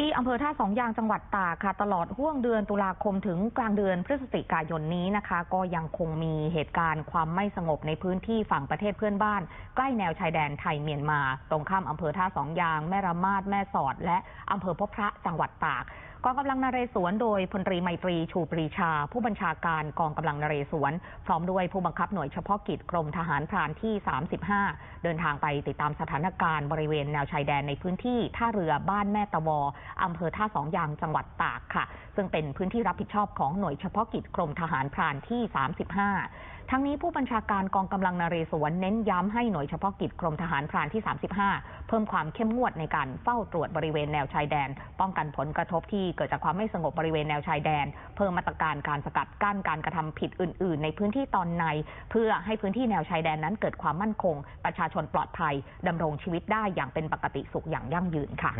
ที่อำเภอท่าสองยางจังหวัดตากค่ะ ตลอดห่วงเดือนตุลาคมถึงกลางเดือนพฤศจิกายนนี้นะคะ ก็ยังคงมีเหตุการณ์ความไม่สงบในพื้นที่ฝั่งประเทศเพื่อนบ้าน ใกล้แนวชายแดนไทยเมียนมา ตรงข้ามอำเภอท่าสองยาง แม่ระมาดแม่สอด และอำเภอพบพระจังหวัดตาก กองกำลังนเรศวรโดยพลตรีไมตรีชูปรีชา ผู้บัญชาการกองกำลังนเรศวรพร้อมด้วยผู้บังคับหน่วยเฉพาะกิจกรมทหารพรานที่ 35 เดินทางไปติดตามสถานการณ์บริเวณแนวชายแดนในพื้นที่ท่าเรือบ้านแม่ตะวออำเภอท่าสองยางจังหวัดตากค่ะ ซึ่งเป็นพื้นที่รับผิดชอบของหน่วยเฉพาะกิจกรมทหารพรานที่ 35 ทั้งนี้ผู้บัญชาการกองกำลังนเรศวรเน้นย้ำให้หน่วยเฉพาะกิจกรมทหารพรานที่ 35 เพิ่มความเข้มงวดในการเฝ้าตรวจบริเวณแนวชายแดน ป้องกันผลกระทบที่เกิดจากความไม่สงบบริเวณแนวชายแดน เพิ่มมาตรการการสกัดกั้นการกระทำผิดอื่น ๆ ในพื้นที่ตอนใน เพื่อให้พื้นที่แนวชายแดนนั้นเกิดความมั่นคง ประชาชนปลอดภัยดำรงชีวิตได้อย่างเป็นปกติสุขอย่างยั่งยืนค่ะ